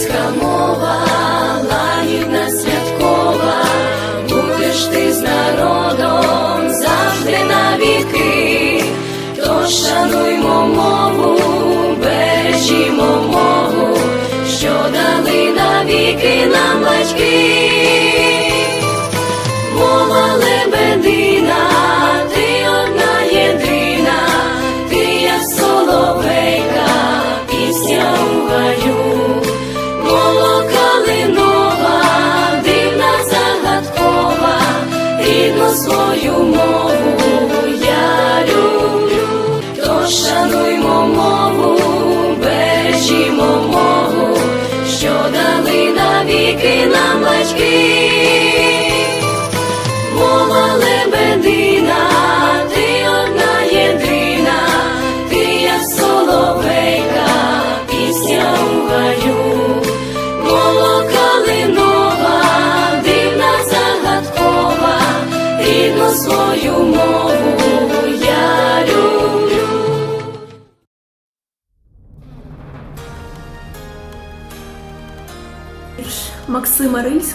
Українська мова, лагідна святкова, будеш ти з народом завжди навіки, то шануймо мову, бережімо мову, що дали навіки нам батьки.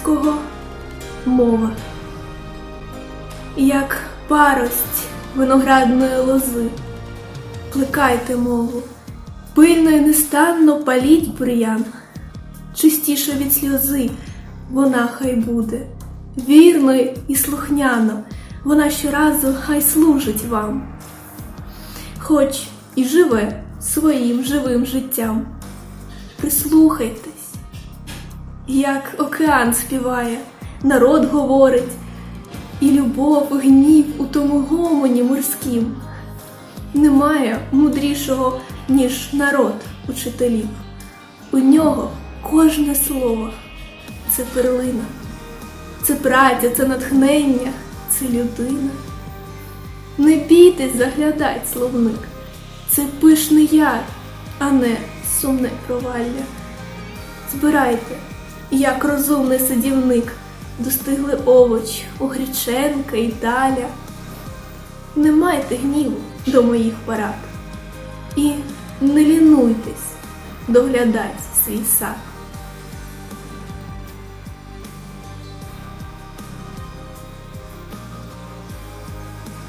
Максима Мова. Як парость виноградної лози, плекайте мову, пильно і нестанно паліть бур'ян, чистіше від сльози вона хай буде, вірно і слухняно, вона щоразу хай служить вам, хоч і живе своїм живим життям. Прислухайтесь як океан співає, народ говорить, і любов, гнів у тому гомоні морськім. Немає мудрішого, ніж народ учителів. У нього кожне слово це перлина, це праця, це натхнення, це людина. Не бійтесь заглядать словник, це пишний яр, а не сумне провалля. Збирайте, як розумний садівник, достигли овоч у Греченка і Даля. Не майте гніву до моїх парад і не лінуйтесь доглядать свій сад.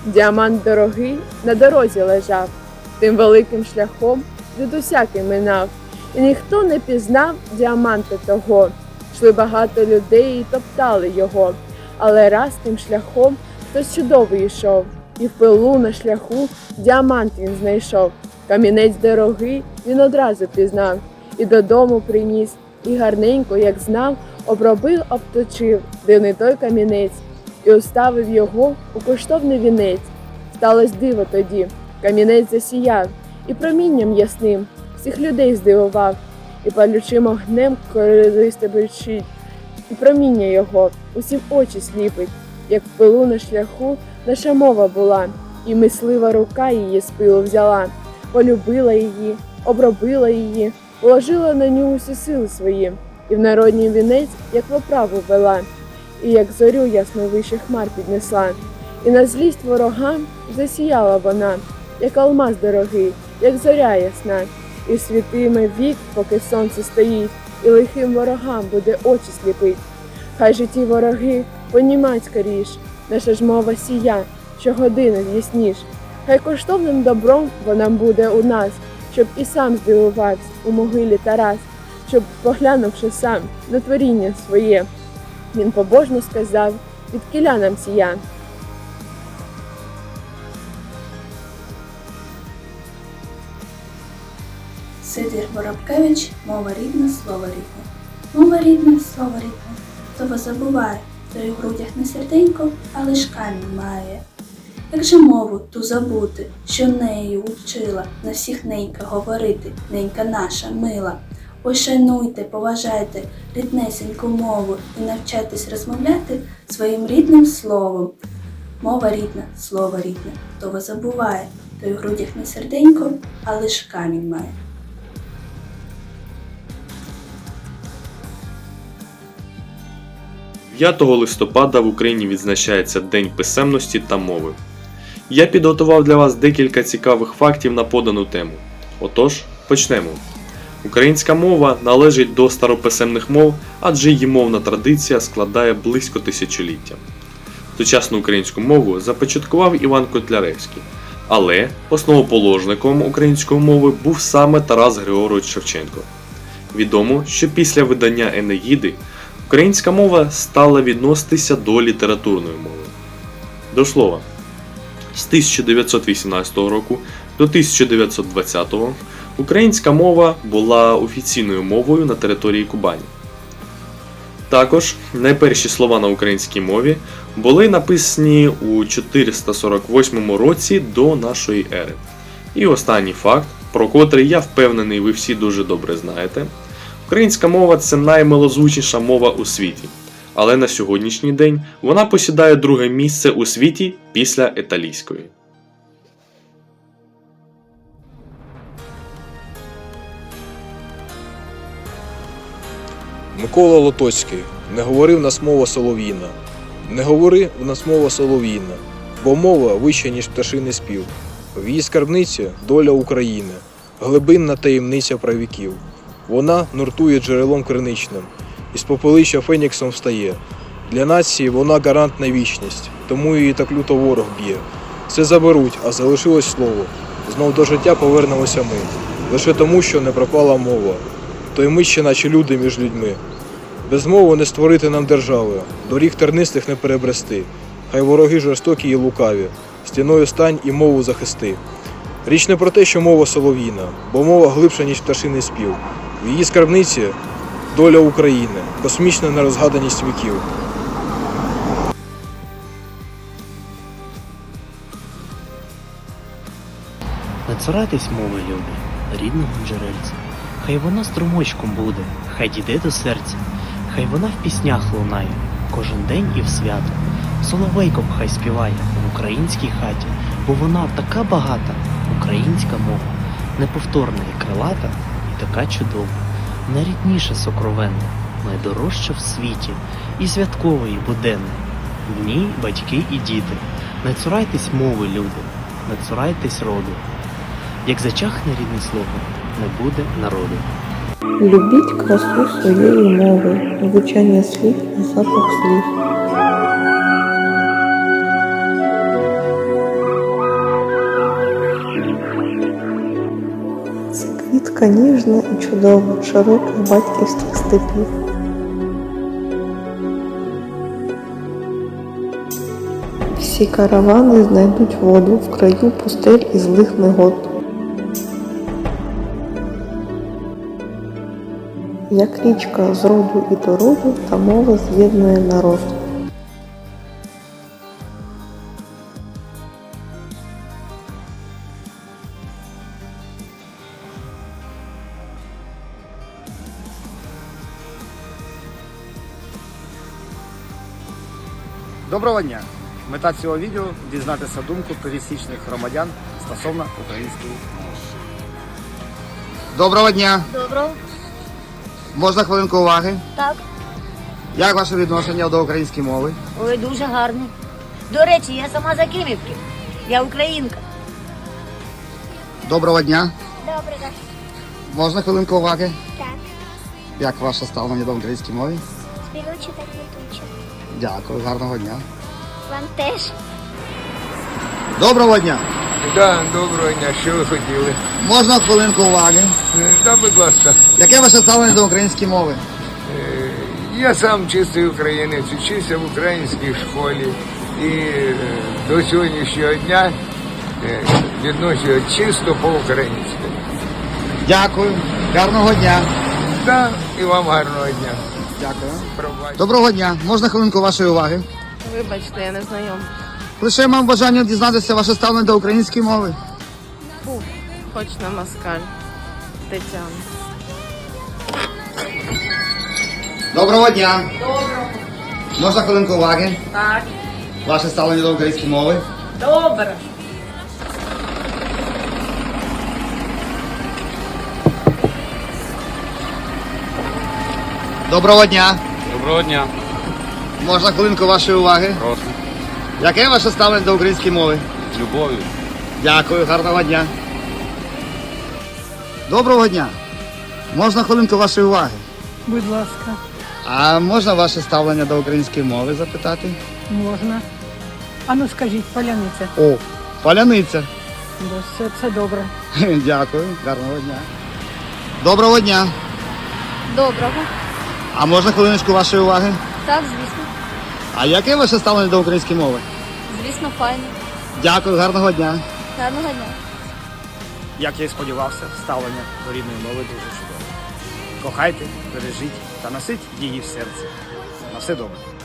Діамант дорогий на дорозі лежав, тим великим шляхом від усякий минав, і ніхто не пізнав діаманта того. Йшли багато людей і топтали його, але раз тим шляхом хтось чудовий йшов, і в пилу на шляху діамант він знайшов. Камінець дорогий він одразу пізнав, і додому приніс, і гарненько, як знав, обробив, обточив дивний той камінець, і уставив його у коштовний вінець. Сталось диво тоді, камінець засіяв, і промінням ясним всіх людей здивував, і палючим огнем користи бречить, і проміння його усім очі сліпить, як в пилу на шляху наша мова була, і мислива рука її з пилу взяла, полюбила її, обробила її, положила на нього усі сили свої, і в народній вінець, як в оправу вела, і як зорю ясно вище хмар піднесла, і на злість ворогам засіяла вона, як алмаз дорогий, як зоря ясна, і світиме вік, поки сонце стоїть, і лихим ворогам буде очі сліпить. Хай же ті вороги понімать скоріш, наша ж мова сія, щогодини ясніш. Хай коштовним добром вона буде у нас, щоб і сам здивувався у могилі Тарас, щоб, поглянувши сам на творіння своє, він побожно сказав, від кіля нам сія. Сидір Воробкевич, мова рідна, слово рідне. Мова рідна, слово рідне. Вас забуває, той у грудях не серденько, а лиш камінь має. Як же мову ту забути, що нею учила на всіх ненька говорити, ненька наша мила. Ой, поважайте ріднесеньку мову і навчайтесь розмовляти своїм рідним словом. Мова рідна, слово рідне. Вас забуває, той у грудях не серденько, а лиш камінь має. 5 листопада в Україні відзначається День писемності та мови. Я підготував для вас декілька цікавих фактів на подану тему. Отож, почнемо. Українська мова належить до старописемних мов, адже її мовна традиція складає близько тисячоліття. Сучасну українську мову започаткував Іван Котляревський, але основоположником української мови був саме Тарас Григорович Шевченко. Відомо, що після видання Енеїди українська мова стала відноситися до літературної мови. До слова, з 1918 року до 1920 українська мова була офіційною мовою на території Кубані. Також найперші слова на українській мові були написані у 448 році до нашої ери. І останній факт, про котрий я впевнений, ви всі дуже добре знаєте. Українська мова це наймилозвучніша мова у світі, але на сьогоднішній день вона посідає друге місце у світі після італійської. Микола Лотоцький не говори в нас мова солов'їна. Не говори в нас мова солов'їна, бо мова вища, ніж пташиний спів. В її скарбниці доля України, глибинна таємниця правіків. Вона нуртує джерелом криничним, із попелища феніксом встає. Для нації вона гарант на вічність, тому її так люто ворог б'є. Все заберуть, а залишилось слово. Знов до життя повернемося ми, лише тому, що не пропала мова. То й ми ще наче люди між людьми. Без мови не створити нам держави, доріг тернистих не перебрести. Хай вороги жорстокі і лукаві, стіною стань і мову захисти. Річ не про те, що мова солов'їна, бо мова глибша, ніж пташиний спів. В її скарбниці доля України, космічна нерозгаданість віків. Не цурайтесь мови, любі, рідного джерельця. Хай вона струмочком буде, хай дійде до серця, хай вона в піснях лунає, кожен день і в свято. Соловейком хай співає в українській хаті, бо вона така багата, українська мова, неповторна і крилата, така чудова, найрідніша сокровенна, найдорожча в світі, і святкова, і буденна. В батьки і діти. Не цурайтесь мови, люди, не цурайтесь роду. Як зачахне рідне слово, не буде народу. Любіть красу своєї мови, звучання слів і запах слів. Це ніжна і чудова, широких батьківських степів. Всі каравани знайдуть воду в краю пустель і злих негод. Як річка з роду і до роду, та мова з'єднує народ. Доброго дня! Мета цього відео дізнатися думку пересічних громадян стосовно української мови. Доброго дня! Доброго. Можна хвилинку уваги? Так. Як ваше відношення до української мови? Ой, дуже гарний. До речі, я сама з Київки. Я українка. Доброго дня! Добре, так. Можна хвилинку уваги? Так. Як ваше ставлення до української мови? Співучі та квітучі. Дякую, гарного дня. Вам теж. Доброго дня! Да, доброго дня, що ви хотіли? Можна хвилинку уваги? Е, Да, будь ласка. Яке ваше ставлення до української мови? Е, Я сам чистий українець, вчився в українській школі і е, до сьогоднішнього дня е, відношую чисто по-українськи. Дякую, гарного дня. Да, і вам гарного дня. Дякую. Доброго дня! Можна хвилинку вашої уваги? Вибачте, я не знайом. Лише мав бажання дізнатися ваше ставлення до української мови. Хоч на москаль. Тетяна. Доброго дня! Доброго! Можна хвилинку уваги? Так. Ваше ставлення до української мови? Добре. Доброго дня! Доброго дня. Можна хвилинку вашої уваги? Прошу. Яке ваше ставлення до української мови? З любов'ю. Дякую, гарного дня. Доброго дня. Можна хвилинку вашої уваги? Будь ласка, А можна ваше ставлення до української мови запитати? можна. А ну скажіть, паляниця. О, паляниця. Да, Це, це добре. Дякую, гарного дня. Доброго дня. Доброго. А можна хвилиночку вашої уваги? Так, звісно. А яке ваше ставлення до української мови? Звісно, файно. Дякую, гарного дня. Гарного дня. Як я і сподівався, ставлення до рідної мови дуже чудове. Кохайте, бережіть та носіть її в серці. На все добре. –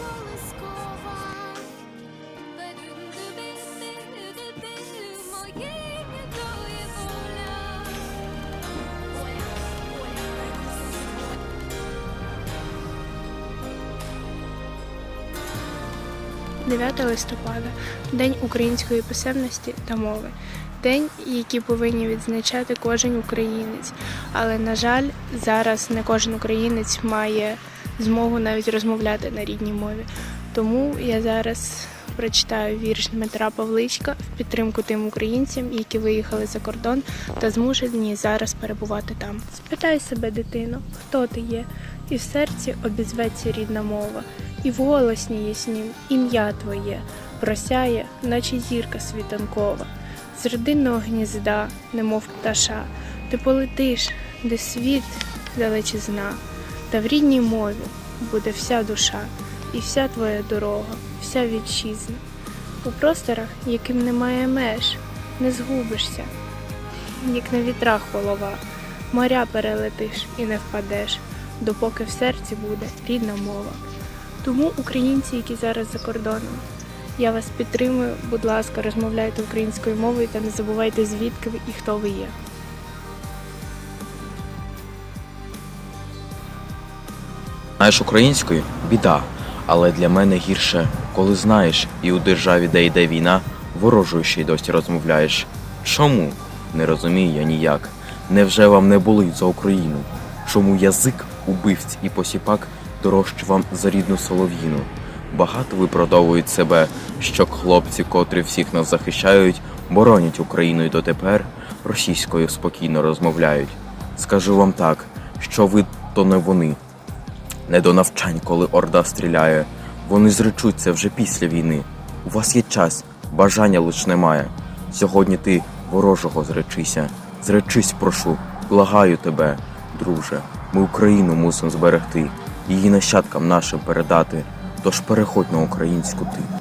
9 листопада День української писемності та мови. День, який повинні відзначати кожен українець. Але, на жаль, зараз не кожен українець має змогу навіть розмовляти на рідній мові. Тому я зараз прочитаю вірш Дмитра Павличка в підтримку тим українцям, які виїхали за кордон та змушені зараз перебувати там. Спитай себе, дитино, хто ти є, і в серці обізветься рідна мова, і в голосні яснім ім'я твоє просяє, наче зірка світанкова. З родинного гнізда, немов пташа, ти полетиш, де світ далечизна, та в рідній мові буде вся душа, і вся твоя дорога, вся вітчизна. У просторах, яким немає меж, не згубишся, як на вітрах голова, моря перелетиш і не впадеш, допоки в серці буде рідна мова. Тому українці, які зараз за кордоном, я вас підтримую. Будь ласка, розмовляйте українською мовою та не забувайте звідки ви і хто ви є. Знаєш українською біда, але для мене гірше, коли знаєш, і у державі, де йде війна, ворожою ще й досі розмовляєш. Чому? Не розумію я ніяк. Невже вам не болить за Україну? Чому язик убивць і посіпак дорожче вам за рідну солов'їну? Багато виправдовують себе, що хлопці, котрі всіх нас захищають, боронять Україну і дотепер російською спокійно розмовляють. Скажу вам так, що ви то не вони, не до навчань, коли орда стріляє. Вони зречуться вже після війни. У вас є час, бажання лиш немає. Сьогодні ти ворожого зречися. Зречись, прошу, благаю тебе, друже. Ми Україну мусимо зберегти, її нащадкам нашим передати. Тож переходь на українську ти.